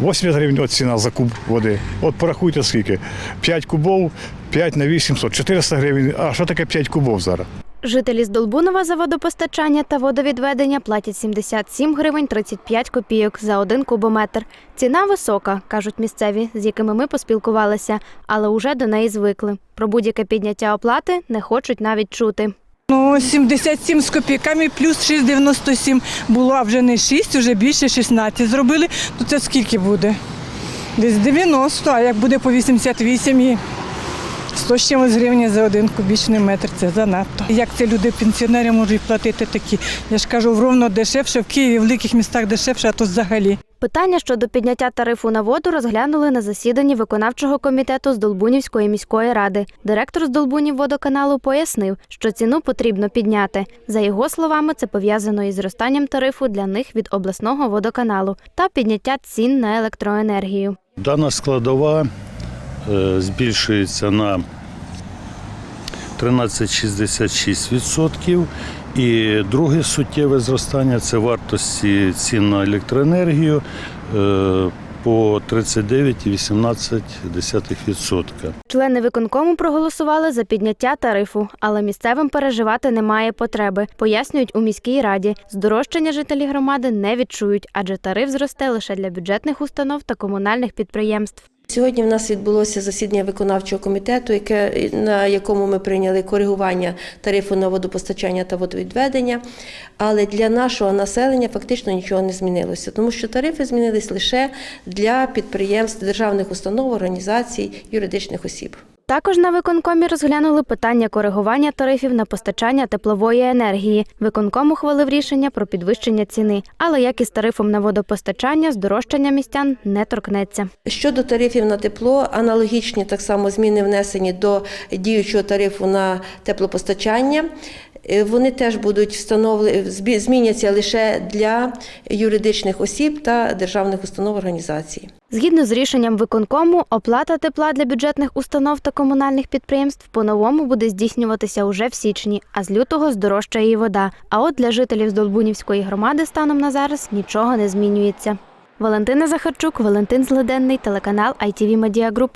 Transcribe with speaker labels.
Speaker 1: 80 гривень ціна за куб води. От порахуйте скільки. 5 кубов, 5 на 800, 400 гривень. А що таке 5 кубов зараз?
Speaker 2: Жителі з Долбунова за водопостачання та водовідведення платять 77 гривень 35 копійок за один кубометр. Ціна висока, кажуть місцеві, з якими ми поспілкувалися, але уже до неї звикли. Про будь-яке підняття оплати не хочуть навіть чути.
Speaker 3: Ну, 77 з копійками плюс 6,97 було, а вже не 6, вже більше 16 зробили. То це скільки буде? Десь 90, а як буде по 88 і 100 з чимось гривень за один кубічний метр, це занадто. Як це люди, пенсіонери можуть платити такі? Я ж кажу, Ровно дешевше, в Києві, в великих містах дешевше, а то взагалі.
Speaker 2: Питання щодо підняття тарифу на воду розглянули на засіданні виконавчого комітету з Долбунівської міської ради. Директор з Долбунів водоканалу пояснив, що ціну потрібно підняти. За його словами, це пов'язано із зростанням тарифу для них від обласного водоканалу та підняття цін на електроенергію.
Speaker 4: Дана складова е, збільшується на 13,66%. І друге суттєве зростання це вартості цін на електроенергію е, по 39,18%.
Speaker 2: Члени виконкому проголосували за підняття тарифу, але місцевим переживати немає потреби. Пояснюють у міській раді. Здорожчання жителі громади не відчують, адже тариф зросте лише для бюджетних установ та комунальних підприємств.
Speaker 5: Сьогодні в нас відбулося засідання виконавчого комітету, яке, на якому ми прийняли коригування тарифу на водопостачання та водовідведення. Але для нашого населення фактично нічого не змінилося, тому що тарифи змінились лише для підприємств, державних установ, організацій, юридичних осіб.
Speaker 2: Також на виконкомі розглянули питання коригування тарифів на постачання теплової енергії. Виконком ухвалив рішення про підвищення ціни, але як і з тарифом на водопостачання, здорожчання містян не торкнеться.
Speaker 5: Щодо тарифів на тепло, аналогічні так само зміни внесені до діючого тарифу на теплопостачання. Е, Вони теж будуть встановлені, зміняться лише для юридичних осіб та державних установ організацій.
Speaker 2: Згідно з рішенням виконкому, оплата тепла для бюджетних установ та комунальних підприємств по-новому буде здійснюватися уже в січні, а з лютого здорожчає і вода. А от для жителів з Долбунівської громади станом на зараз нічого не змінюється. Валентина Захарчук, Валентин Злиденний, телеканал ITV Media Group.